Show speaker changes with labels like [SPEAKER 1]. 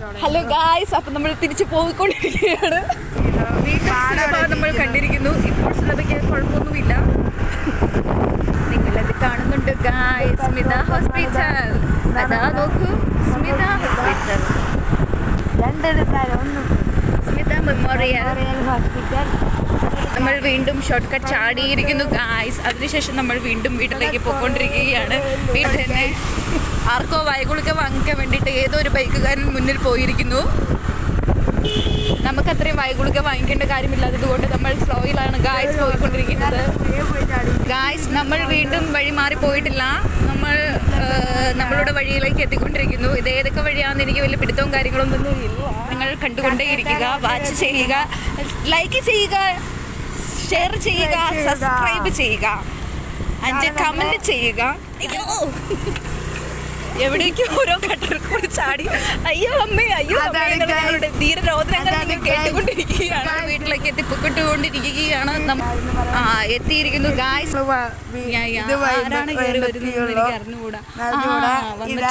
[SPEAKER 1] Hello guys അപ്പൊ നമ്മൾ തിരിച്ചു പോയിക്കൊണ്ടിരിക്കുകയാണ്. നമ്മൾ കണ്ടിരിക്കുന്നു. ഇപ്പോൾ സുലഭയ്ക്ക് കുഴപ്പമൊന്നുമില്ല. നിങ്ങളത് കാണുന്നുണ്ട് ഗായ് സ്മിത ഹോസ്പിറ്റൽ അതാ നോക്കൂ സ്മിത ഹോസ്പിറ്റൽ
[SPEAKER 2] രണ്ടെടുത്താലും ഒന്നും
[SPEAKER 1] മെമ്മോറിയൽ. നമ്മൾ വീണ്ടും ഷോർട്ട് കട്ട് ചാടിയിരിക്കുന്നു ഗായ്സ് അതിനുശേഷം നമ്മൾ വീണ്ടും വീട്ടിലേക്ക് പോയിക്കൊണ്ടിരിക്കുകയാണ്. വീട്ടിൽ തന്നെ ആർക്കോ വയകുളിക്ക വാങ്ങിക്കാൻ വേണ്ടിയിട്ട് ഏതോ ഒരു ബൈക്കുകാരൻ മുന്നിൽ പോയിരിക്കുന്നു. നമുക്ക് അത്രയും വയകുളിക്ക വാങ്ങിക്കേണ്ട കാര്യമില്ലാത്തത് കൊണ്ട് നമ്മൾ സ്ലോയിലാണ് ഗായ്സ് പോയിക്കൊണ്ടിരിക്കുന്നത്. ഗായ്സ് നമ്മൾ വീണ്ടും വഴി മാറി പോയിട്ടില്ല. നമ്മൾ നമ്മളുടെ വഴിയിലേക്ക് എത്തിക്കൊണ്ടിരിക്കുന്നു. ഇത് ഏതൊക്കെ വഴിയാണെന്ന് എനിക്ക് വലിയ പിടുത്തവും കാര്യങ്ങളൊന്നും ഇല്ല. കണ്ടുകൊണ്ടേയിരിക്കുക വാച്ച് ചെയ്യുക ലൈക്ക് ചെയ്യുക ഷെയർ ചെയ്യുക സബ്സ്ക്രൈബ് ചെയ്യുക. അഞ്ച് കമന്റ് ചെയ്യുക. അയ്യോ. എവിടേക്കോ ഓരോ കട്ടർക്കൂടി കൂടി ചാടി. അയ്യോ അമ്മേ അയ്യോ അമ്മയുടെ ധീരരോധനങ്ങൾ നിങ്ങൾ കേട്ടുകൊണ്ടിരിക്കുകയാണ്. വീട്ടിലേക്ക് എത്തിപ്പെട്ടുകൊണ്ടിരിക്കുകയാണ്. ആ എത്തിയിരിക്കുന്നു. ഗായ്സ് ആരാണ് കയറി വരുന്നത് എനിക്ക് അറിഞ്ഞുകൂടാ. വന്നിട്ടുണ്ട്